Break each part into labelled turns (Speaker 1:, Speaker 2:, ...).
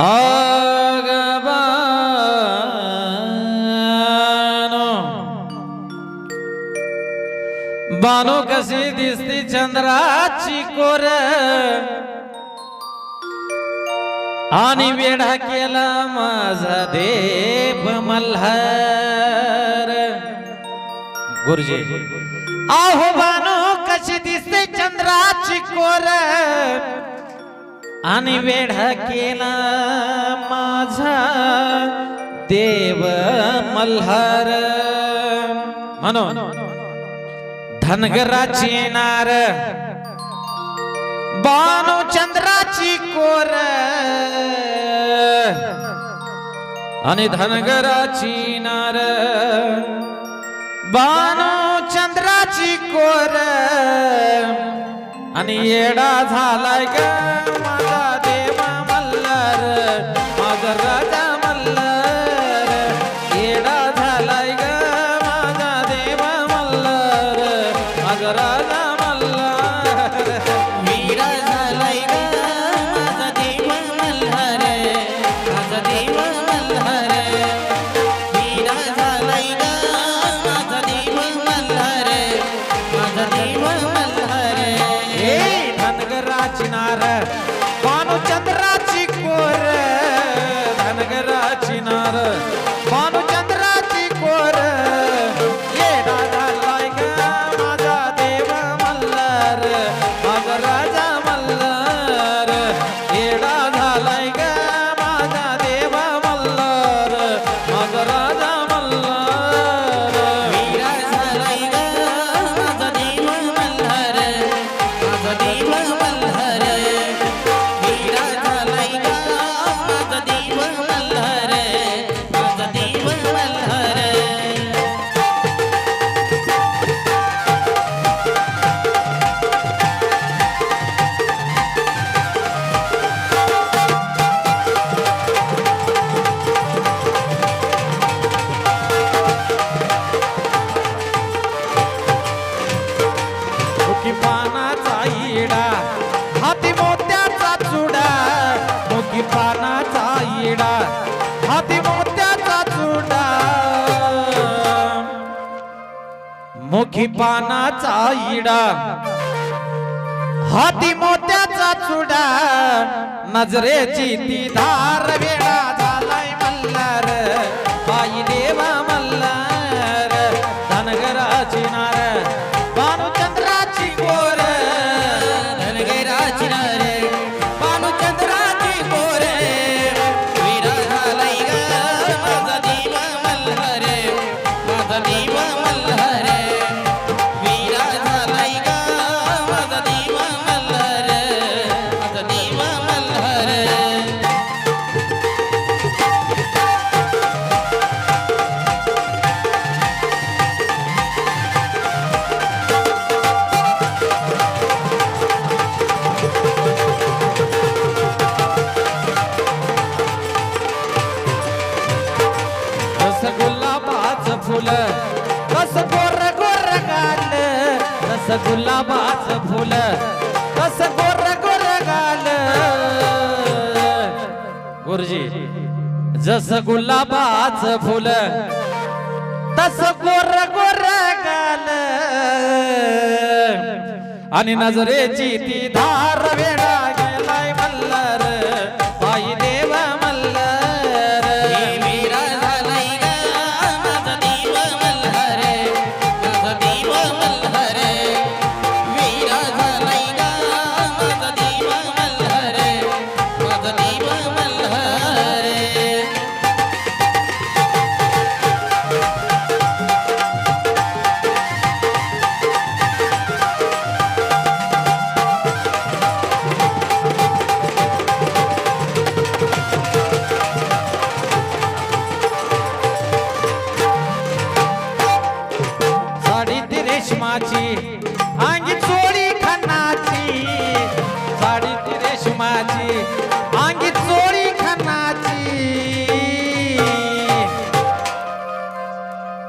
Speaker 1: आगबानो। बानो कशी दिसती चंद्राची कोर। आणि वेढा केला माझा देव मल्हार। गुरुजी आहो बानो कशी दिसते चंद्राची कोर। आणि वेढा केला माझा देव मल्हार. म्हणून धनगराची नार बानो चंद्राची कोर. आणि धनगराची नार बानो चंद्राची कोर. आणि येडा झालाय ग. धनगराची पानाचा इडा हाती मोत्याचा चुडा. मुखी पानाचा इडा हाती मोत्याचा चुडा. नजरेची ती धार वेळा फुल कस गोर गोर गाल कस गुलाबाच फुल कस गोर गोर गाल गुरुजी जस गुलाबाच फुल तस गोर गोर गाल आणि नजरेची ती धार वेडा गेलाय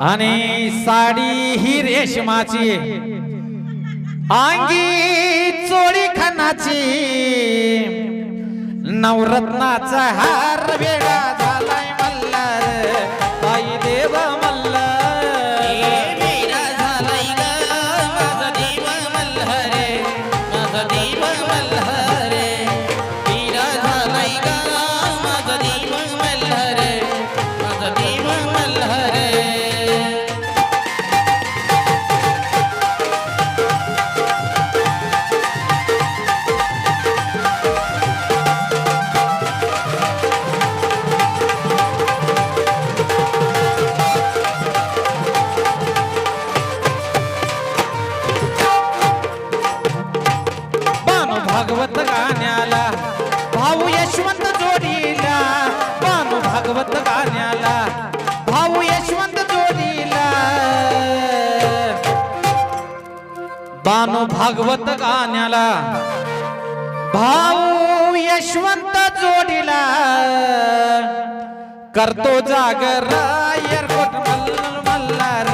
Speaker 1: आणि साडी ही रेशमाची अंगी चोळी खानाची नवरत्नाचा हार वेगळा बानु भागवत गाण्याला. भाऊ यशवंत जोडीला. करतो जागर एअरपोर्ट मल्ल मल्हार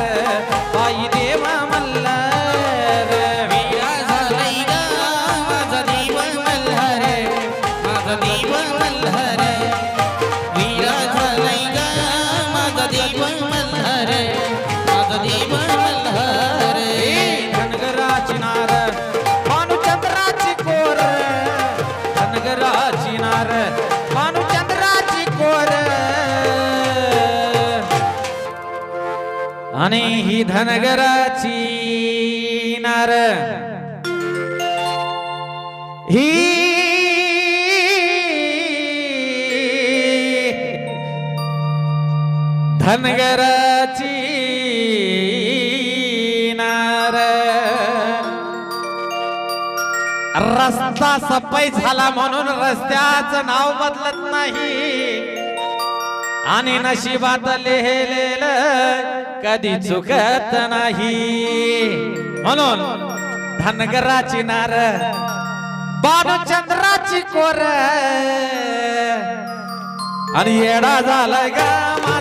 Speaker 1: आई देवा
Speaker 2: मल्लार. माझा देव मल्हार. माझा देव मल्हार. वीरा झालाय ग. माझा देव मल्हारे. माझा देव
Speaker 1: आणि ही धनगराची नार. ही धनगराची नार. रस्ता सफाई झाला म्हणून रस्त्याचं नाव बदलत नाही. आणि नशिबात लिहिलेलं कधी चुकत नाही. म्हणून धनगराची नार बालचंद्राची कोर. आणि येडा झाला गा